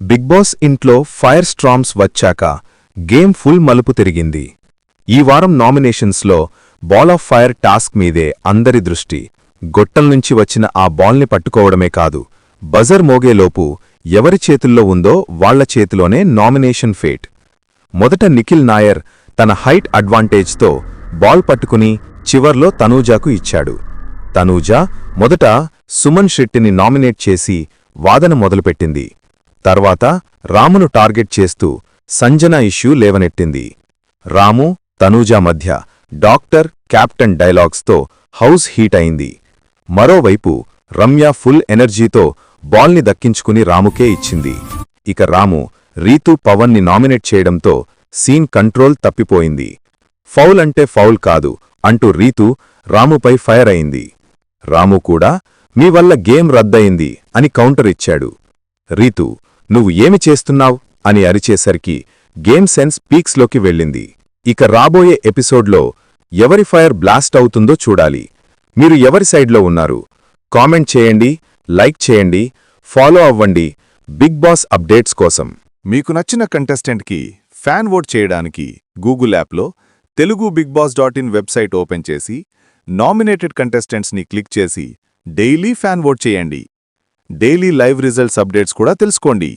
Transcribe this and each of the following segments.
Big boss ఇంట్లో fire storms వచ్చాక game full మలుపు తిరిగింది. ఈ వారం నామినేషన్స్లో బాల్ ఆఫ్ ఫైర్ టాస్క్ మీదే అందరి దృష్టి. గొట్టం నుంచి వచ్చిన ఆ బాల్ని పట్టుకోవడమే కాదు బజర్ మోగేలోపు ఎవరి చేతుల్లో ఉందో వాళ్ళ చేతిలోనే నామినేషన్ ఫేట్. మొదట నిఖిల్ నాయర్ తన హైట్ అడ్వాంటేజ్తో బాల్ పట్టుకుని చివర్లో తనూజాకు ఇచ్చాడు. తనూజా మొదట సుమన్ శెట్టిని నామినేట్ చేసి వాదన మొదలుపెట్టింది. తర్వాత రామును టార్గెట్ చేస్తూ సంజన ఇష్యూ లేవనెట్టింది. రాము తనూజా మధ్య డాక్టర్ కెప్టెన్ డైలాగ్స్తో హౌస్ హీట్ అయింది. మరోవైపు రమ్య ఫుల్ ఎనర్జీతో బాల్ని దక్కించుకుని రాముకే ఇచ్చింది. ఇక రాము రీతు పవన్ని నామినేట్ చేయడంతో సీన్ కంట్రోల్ తప్పిపోయింది. ఫౌల్ అంటే ఫౌల్ కాదు అంటూ రీతు రాముపై ఫైర్ అయింది. రాము కూడా మీ వల్ల గేమ్ రద్దయింది అని కౌంటర్ ఇచ్చాడు. రీతు నువ్వు ఏమి చేస్తున్నావ్? అని అరిచేసరికి గేమ్ సెన్స్ పీక్స్లోకి వెళ్ళింది. ఇక రాబోయే ఎపిసోడ్లో ఎవరి ఫైర్ బ్లాస్ట్ అవుతుందో చూడాలి. మీరు ఎవరి సైడ్లో ఉన్నారు? కామెంట్ చేయండి లైక్ చేయండి ఫాలో అవ్వండి బిగ్ బాస్ అప్డేట్స్ కోసం. మీకు నచ్చిన కంటెస్టెంట్కి ఫ్యాన్ ఓట్ చేయడానికి గూగుల్ యాప్లో Telugu Big Boss dot in website open చేసి నామినేటెడ్ కంటెస్టెంట్స్ని క్లిక్ చేసి డైలీ ఫ్యాన్ ఓట్ చేయండి. డైలీ లైవ్ రిజల్ట్స్ అప్డేట్స్ కూడా తెలుసుకోండి.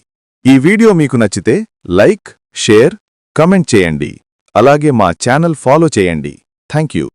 ఈ వీడియో మీకు నచ్చితే లైక్ షేర్ కమెంట్ చేయండి. అలాగే మా ఛానల్ ఫాలో చేయండి. Thank you